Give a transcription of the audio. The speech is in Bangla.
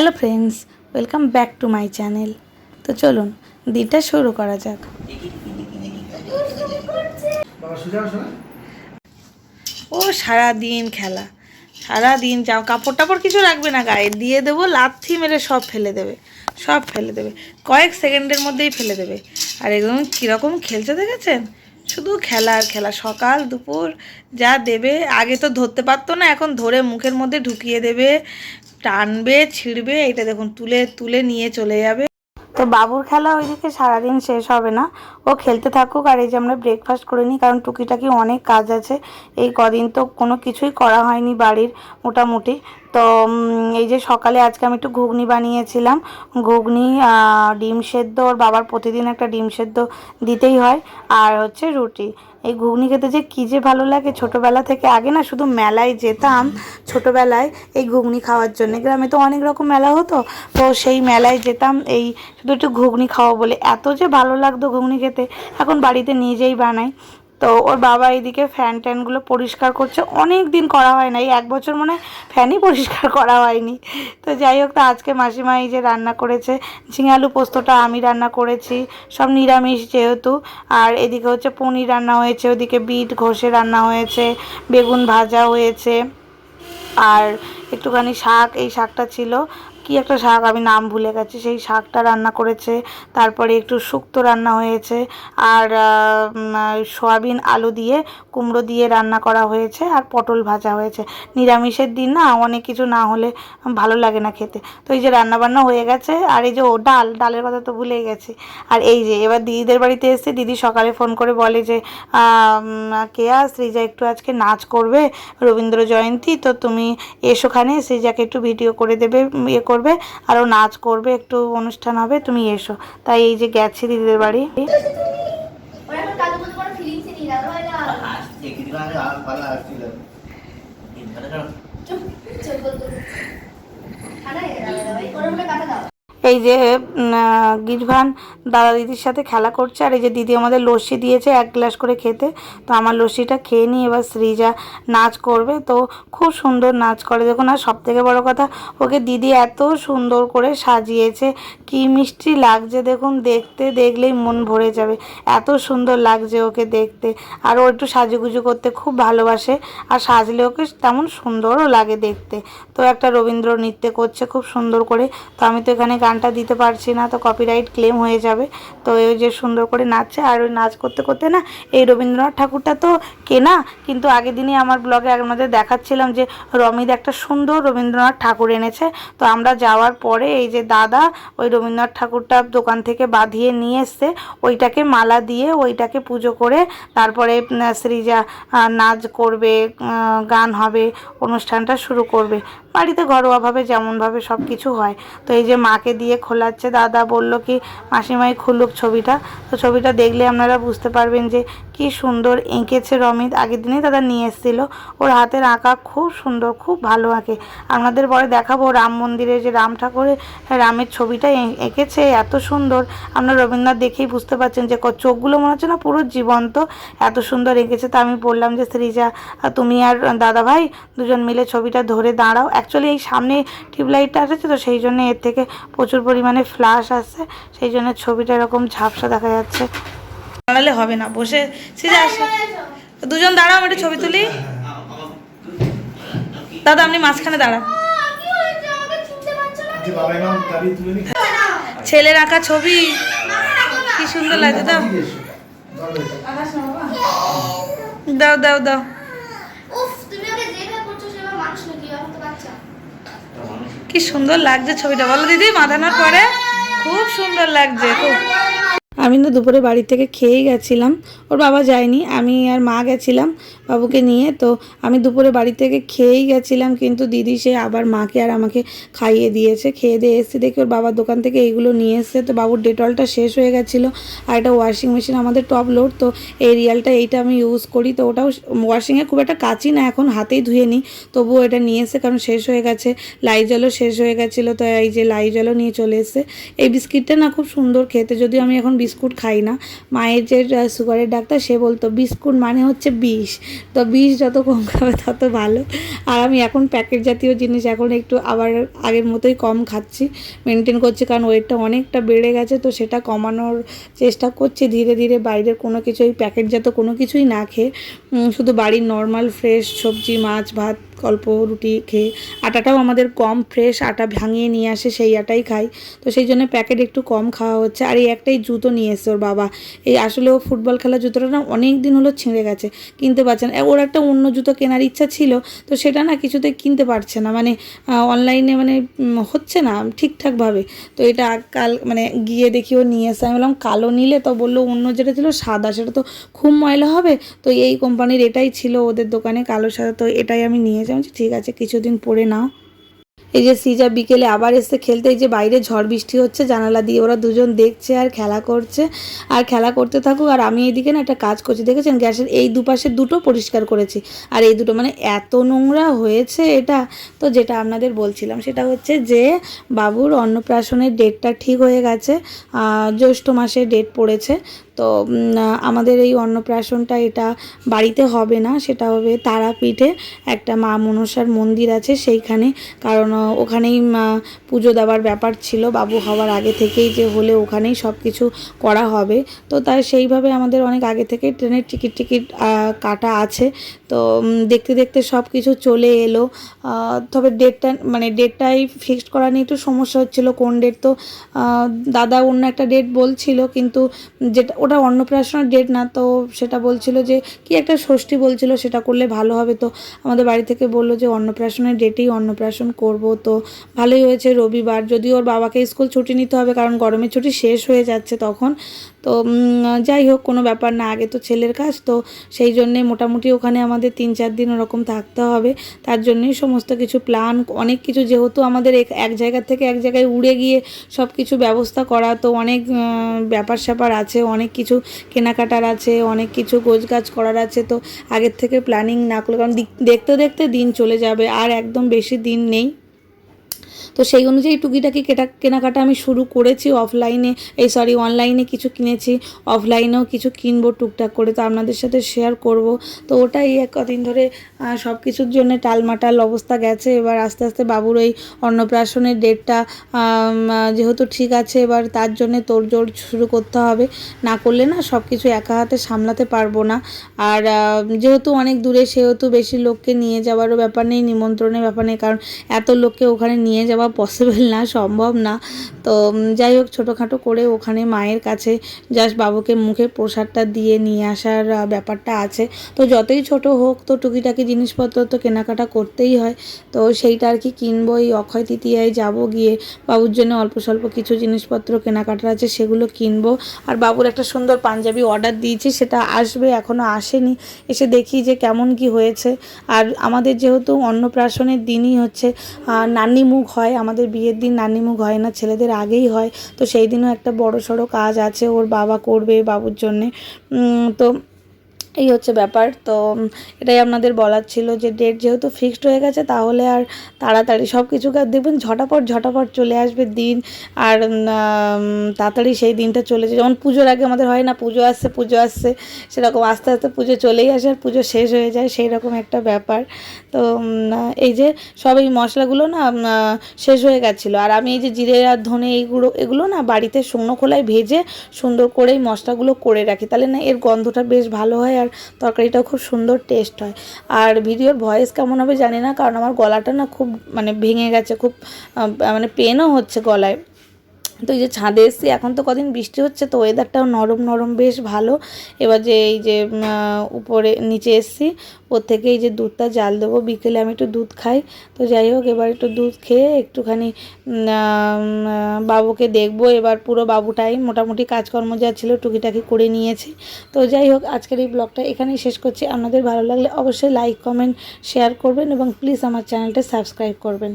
Hello friends, welcome back to my channel. তো চলুন, দিনটা শুরু করা যাক। ও সারা দিন খেলা। সারা দিন যাও কাপড় টাপড় কিছু রাখবে না গায়ে। দিয়ে দেবো, লাথি মেরে সব ফেলে দেবে। সব ফেলে দেবে। কয়েক সেকেন্ডের মধ্যেই ফেলে দেবে। আর একদম কীরকম খেলছে দেখেছেন? শুধু খেলা আর খেলা। সকাল, দুপুর যা দেবে, আগে তো ধরতে পারতো না, এখন ধরে মুখের মধ্যে ঢুকিয়ে দেবে। টানবে, ছিঁড়বে, এটা দেখুন, তুলে তুলে নিয়ে চলে যাবে। তো বাবুর খেলা ওইদিকে সারাদিন শেষ হবে না। ও খেলতে থাকুক আর এই যে আমরা ব্রেকফাস্ট করে নিই, কারণ টুকিটাকি অনেক কাজ আছে। এই কদিন তো কোনো কিছুই করা হয়নি বাড়ির মোটামুটি। তো এই যে সকালে আজকে আমি একটু ঘুগনি বানিয়েছিলাম। ঘুগনি ডিম সেদ্ধ, ওর বাবার প্রতিদিন একটা ডিম সেদ্ধ দিতেই হয়, আর হচ্ছে রুটি। এই ঘুগনি খেতে যে কী যে ভালো লাগে, ছোটোবেলা থেকে আগে না শুধু মেলায় যেতাম, ছোটোবেলায় এই ঘুগনি খাওয়ার জন্য। গ্রামে তো অনেক রকম মেলা হতো, তো সেই মেলায় যেতাম, এই শুধু একটু ঘুগনি খাওয়া বলে। এত যে ভালো লাগতো ঘুগনি খেতে, এখন বাড়িতে নিজেই বানাই। তো ওর বাবা এইদিকে ফ্যান ট্যানগুলো পরিষ্কার করছে। অনেক দিন করা হয় না এই এক বছর মনে হয় ফ্যানই পরিষ্কার করা হয়নি। তো যাই হোক, তো আজকে মাসিমা এই যে রান্না করেছে ঝিঙে আলু পোস্তটা আমি রান্না করেছি, সব নিরামিষ যেহেতু। আর এদিকে হচ্ছে পনির রান্না হয়েছে, ওদিকে বিট, ঘষে রান্না হয়েছে, বেগুন ভাজা হয়েছে। আর একটুখানি শাক, এই শাকটা ছিল। কি একটা শাক আমি নাম ভুলে গেছি। সেই শাকটা রান্না করেছে, তারপরে একটু শুক্তো রান্না হয়েছে আর সয়াবিন আলু দিয়ে, কুমড়ো দিয়ে রান্না করা হয়েছে আর পটল ভাজা হয়েছে। নিরামিষের দিন না অনেক কিছু না হলে ভালো লাগে না খেতে। তো এই যে রান্না বান্না হয়ে গেছে আর এই যে ও ডাল, ডালের কথা তো ভুলেই গেছি। আর এই যে এবার দিদিদের বাড়িতে এসে দিদি সকালে ফোন করে বলে যে কেয়া শ্রীজা একটু আজকে নাচ করবে রবীন্দ্র জয়ন্তী, তো তুমি এসোখানে শ্রীজাকে একটু ভিডিও করে দেবে ইয়ে আরও নাচ করবে, একটু অনুষ্ঠান হবে, তুমি এসো। তাই এই যে গেছে দিদিদের বাড়ি। চুপ চুপ বল হয়ে গেছে দাদা ভাই, ওরা মনে কাটা দাও। এই যে গিরভান দাদা দিদির সাথে খেলা করছে, আর এই যে দিদি আমাদের লস্যি দিয়েছে এক গ্লাস করে খেতে। তো আমার লস্যিটা খেয়ে নিই এবার শ্রীজা নাচ করবে। তো খুব সুন্দর নাচ করে। দেখুন, আর সব থেকে বড় কথা, ওকে দিদি এত সুন্দর করে সাজিয়েছে। কি মিষ্টি লাগছে, দেখুন, দেখতে দেখলেই মন ভরে যাবে। এত সুন্দর লাগছে ওকে দেখতে। আর ও একটু সাজুগুজু করতে খুব ভালোবাসে। আর সাজলে ওকে তেমন সুন্দরও লাগে দেখতে। তো একটা রবীন্দ্র নৃত্য করছে খুব সুন্দর করে। তো আমি তো এখানে গানটা দিতে পারছি না, তো কপিরাইট ক্লেম হয়ে যাবে। তো এই যে সুন্দর করে নাচছে, আর ওই নাচ করতে করতে না, এই রবীন্দ্রনাথ ঠাকুরটা তো কেনা, কিন্তু আগের দিনই আমার ব্লগে আমাদের দেখাচ্ছিলাম যে রমিদ একটা সুন্দর রবীন্দ্রনাথ ঠাকুর এনেছে। তো আমরা যাওয়ার পরে এই যে দাদা, ওই রবীন্দ্রনাথ ঠাকুরটা দোকান থেকে বাঁধিয়ে নিয়ে এসছে, ওইটাকে মালা দিয়ে ওইটাকে পুজো করে তারপরে শ্রীজা নাচ করবে গান হবে, অনুষ্ঠানটা শুরু করবে। বাড়িতে ঘরোয়াভাবে যেমনভাবে সব কিছু হয়। তো এই যে মাকে দিয়ে খোলাচ্ছে, দাদা বলল কি, মাসিমাই খুলুক ছবিটা। তো ছবিটা দেখলে আপনারা বুঝতে পারবেন যে কি সুন্দর এঁকেছে রমিত। আগের দিনেই দাদা নিয়ে এসেছিল। ওর হাতের আঁকা খুব সুন্দর, খুব ভালো আঁকে। আপনাদের পরে দেখাবো রাম মন্দিরে যে রাম ঠাকুরের রামের ছবিটা এঁকেছে, এত সুন্দর। আপনার রবীন্দ্রনাথ দেখেই বুঝতে পারছেন যে চোখগুলো মনে হচ্ছে না পুরো জীবন্ত। এত সুন্দর এঁকেছে। তা আমি বললাম যে, শ্রীজা, তুমি আর দাদা ভাই দুজন মিলে ছবিটা ধরে দাঁড়াও। অ্যাকচুয়ালি এই সামনে টিউবলাইটটা আসছে তো সেই জন্য এর থেকে প্রচুর পরিমাণে ফ্লাশ আসছে। সেই জন্য ছবিটা এরকম ঝাপসা দেখা যাচ্ছে। দাঁড়ালে হবে না, বসে শ্রীজা আসে। দুজন দাঁড়াও, আমি ছবি তুলি। দাদা, আপনি মাঝখানে দাঁড়ান। ছেলের আঁকা ছবি। কি সুন্দর লাগছে, দাও। দাও দাও দাও উফ তুমি ওকে যেভাবে করছ সেভাবে মানুষ নাকি এখন তো বাচ্চা কি সুন্দর লাগছে ছবিটা। বলো দিদি মাথানোর পরে। খুব সুন্দর লাগছে খুব। আমি না দুপুরে বাড়ি থেকে খেয়েই গেছিলাম। ওর বাবা যায়নি, আমি আর মা গেছিলাম বাবুকে নিয়ে। তো আমি দুপুরে বাড়ি থেকে খেয়েই গেছিলাম, কিন্তু দিদি সে আবার মাকে আর আমাকে খাইয়ে দিয়েছে। খেয়ে দিয়ে এসে দেখি ওর বাবার দোকান থেকে এইগুলো নিয়ে এসছে। তো বাবুর ডেটলটা শেষ হয়ে গেছিল আর একটা ওয়াশিং মেশিন আমাদের টপ লোড তো এই রিয়ালটা এইটা আমি ইউজ করি। তো ওটাও ওয়াশিংয়ে খুব একটা কাচি না, এখন হাতেই ধুয়ে নিই। তবুও এটা নিয়ে এসে কারণ শেষ হয়ে গেছে লাইজলও শেষ হয়ে গেছিল। তো এই যে লাইজলও নিয়ে চলে এসে এই বিস্কিটটা না খুব সুন্দর খেতে, যদিও আমি এখন বিস্কুট বিস্কুট খাই না। মায়ের যে সুগারের ডাক্তার, সে বলতো, বিস্কুট মানে হচ্ছে বিষ। তো বিষ যত কম খাবে, তত ভালো। আর আমি এখন প্যাকেট জাতীয় জিনিস এখন একটু আবার আগের মতোই কম খাচ্ছি, মেনটেন করছি, কারণ ওয়েটটা অনেকটা বেড়ে গেছে, তো সেটা কমানোর চেষ্টা করছি। ধীরে ধীরে বাইরের কোনো কিছু ওই প্যাকেটজাত কোনো কিছুই না খেয়ে শুধু বাড়ির নর্মাল ফ্রেশ সবজি, মাছ, ভাত অল্প রুটি খেয়ে আটাটাও আমাদের কম ফ্রেশ আটা ভাঙিয়ে নিয়ে আসে, সেই আটাই খাই। তো সেই জন্য প্যাকেট একটু কম খাওয়া হচ্ছে। আর এই একটাই জুতো নিয়ে এসছে ওর বাবা। এই আসলে ও ফুটবল খেলার জুতোটা না অনেক দিন হলো ছিঁড়ে গেছে, কিনতে পারছে না। ওর একটা অন্য জুতো কেনার ইচ্ছা ছিল, তো সেটা না কিছুতে কিনতে পারছে না। মানে অনলাইনে মানে হচ্ছে না ঠিকঠাকভাবে। তো এটা কাল মানে গিয়ে দেখি ও নিয়ে এসে আমি বললাম, কালো নিলে? তো বলল, অন্য যেটা ছিল সাদা, সেটা তো খুব ময়লা হবে। তো এই কোম্পানির এটাই ছিল ওদের দোকানে কালো সাদা। তো এটাই আমি নিয়ে যাই আমি ঠিক আছে, কিছুদিন পরে নাও। এই যে সিজা বিকেলে আবার এসে খেলতে, এই যে বাইরে ঝড় বৃষ্টি হচ্ছে, জানালা দিয়ে ওরা দুজন দেখছে আর খেলা করছে। আর খেলা করতে থাকুক, আর আমি এইদিকে না একটা কাজ করছি, দেখেছেন? গ্যাসের এই দুপাশে দুটো পরিষ্কার করেছি। আর এই দুটো মানে এত নোংরা হয়েছে এটা। তো যেটা আপনাদের বলছিলাম, সেটা হচ্ছে যে বাবুর অন্নপ্রাশনের ডেটটা ঠিক হয়ে গেছে জ্যৈষ্ঠ মাসে ডেট পড়েছে। তো আমাদের এই অন্নপ্রাশনটা এটা বাড়িতে হবে না, সেটা হবে তারাপীঠে একটা মা মনসার মন্দির আছে সেইখানে। কারণ ওখানেই পুজো দেওয়ার ব্যাপার ছিল, বাবু হওয়ার আগে থেকেই যে হলে ওখানেই সব কিছু করা হবে। তো তাই সেইভাবে আমাদের অনেক আগে থেকে ট্রেনের টিকিট টিকিট কাটা আছে। তো দেখতে দেখতে সব কিছু চলে এলো। তবে ডেটটা মানে ডেটটাই ফিক্সড করা নিয়ে একটু সমস্যা হচ্ছিল। কোন ডেট তো দাদা অন্য একটা ডেট বলছিল, কিন্তু যেটা ওটা অন্নপ্রাশনের ডেট না, তো সেটা বলছিল যে, কি একটা ষষ্ঠী বলছিল, সেটা করলে ভালো হবে। তো আমাদের বাড়ি থেকে বলল যে, অন্নপ্রাশনের ডেটেই অন্নপ্রাশন করব। তো ভালোই হয়েছে রবিবার। যদি ওর বাবাকে স্কুল ছুটি নিতে হবে, কারণ গরমের ছুটি শেষ হয়ে যাচ্ছে তখন। তো যাই হোক, কোনো ব্যাপার না, আগে তো ছেলের কাজ, তো সেই জন্যে মোটামুটি ওখানে আমাদের তিন চার দিন ওরকম থাকতে হবে। তার জন্যই সমস্ত কিছু প্ল্যান অনেক কিছু যেহেতু আমাদের এক- জায়গা থেকে এক জায়গায় উড়ে গিয়ে সব কিছু ব্যবস্থা করা, তো অনেক ব্যাপার স্যাপার আছে, অনেক কিছু কেনাকাটার আছে, অনেক কিছু গোছগাছ করার আছে, তো আগের থেকে প্ল্যানিং না করলে, কারণ দেখতে দেখতে দিন চলে যাবে, আর একদম বেশি দিন নেই। তো সেই অনুযায়ী টুকিটাকি কেটা, কেনাকাটা আমি শুরু করেছি অফলাইনে এই সরি অনলাইনে কিছু কিনেছি অফলাইনেও কিছু কিনবো টুকটাক করে। তো আপনাদের সাথে শেয়ার করব। তো ওটাই এক কদিন ধরে সব কিছুর জন্য টালমাটাল অবস্থা গেছে। এবার আস্তে আস্তে বাবুর ওই অন্নপ্রাশনের ডেটটা যেহেতু ঠিক আছে, এবার তার জন্যে তোড়জোড় শুরু করতে হবে। না করলে না সব কিছু একা হাতে সামলাতে পারব না। আর যেহেতু অনেক দূরে, সেহেতু বেশি লোককে নিয়ে যাওয়ারও ব্যাপার নেই, নিমন্ত্রণের ব্যাপার নেই, কারণ এত লোককে ওখানে নিয়ে যাওয়া পসিবল না সম্ভব না। তো যাই হোক ছোটোখাটো করে ওখানে মায়ের কাছে জাস্ট বাবুকে মুখে প্রসাদটা দিয়ে নিয়ে আসার ব্যাপারটা আছে। তো যতই ছোট হোক তো টুকিটাকি জিনিসপত্র তো কেনাকাটা করতেই হয়। তো সেইটা আর কি কিনবো এই অক্ষয় তৃতীয়ায় যাব গিয়ে বাবুর জন্য অল্প স্বল্প কিছু জিনিসপত্র কেনাকাটার আছে সেগুলো কিনবো। আর বাবুর একটা সুন্দর পাঞ্জাবি অর্ডার দিয়েছি সেটা আসবে এখনও আসেনি। এসে দেখি যে কেমন কি হয়েছে। আর আমাদের যেহেতু অন্নপ্রাশনের দিনই হচ্ছে আহ, নান্নিমুখ হয় আমাদের বিয়ের দিন নানিমুখ হয় না, ছেলেদের আগেই হয়। তো সেই দিনও একটা বড় সড়ো কাজ আছে, ওর বাবা করবে বাবুর জন্যে। তো এই হচ্ছে ব্যাপার। তো এটাই আপনাদের বলার ছিল যে ডেট যেহেতু ফিক্সড হয়ে গেছে, তাহলে আর তাড়াতাড়ি সব কিছু দেখবেন ঝটাপট ঝটাপট চলে আসবে দিন। আর তাড়াতাড়ি সেই দিনটা চলে যায়। যেমন পুজোর আগে আমাদের হয় না, পুজো আসছে পুজো আসছে, সেরকম আস্তে আস্তে পুজো চলেই আসে আর পুজো শেষ হয়ে যায় সেই রকম একটা ব্যাপার। তো এই যে সব এই মশলাগুলো না শেষ হয়ে গেছিল। আর আমি এই যে জিরে আর ধনে এইগুলো, এগুলো না বাড়িতে শুকনো খোলায় ভেজে সুন্দর করে এই মশলাগুলো করে রাখি। তাহলে না এর গন্ধটা বেশ ভালো হয় আর তরকারিটাও খুব সুন্দর টেস্ট হয়। আর ভিডিওর ভয়েস কেমন হবে জানি না, কারণ আমার গলাটা না খুব মানে ভেঙে গেছে, খুব মানে পেনও হচ্ছে গলায়। তো এই যে ছাদে এসছি, এখন তো কদিন বৃষ্টি হচ্ছে, তো ওয়েদারটাও নরম নরম বেশ ভালো। এবার যে এই যে উপরে, নিচে এসছি, ওর থেকে এই যে দুধটা জাল দেবো, বিকেলে আমি একটু দুধ খাই। তো যাই হোক, এবার একটু দুধ খেয়ে একটুখানি বাবুকে দেখব। এবার পুরো বাবুটাই মোটামুটি কাজকর্ম যা ছিল টুকিটাকি করে নিয়েছি। তো যাই হোক, আজকের এই ব্লগটা এখানেই শেষ করছি। আপনাদের ভালো লাগলে অবশ্যই লাইক কমেন্ট শেয়ার করবেন এবং প্লিজ আমার চ্যানেলটা সাবস্ক্রাইব করবেন।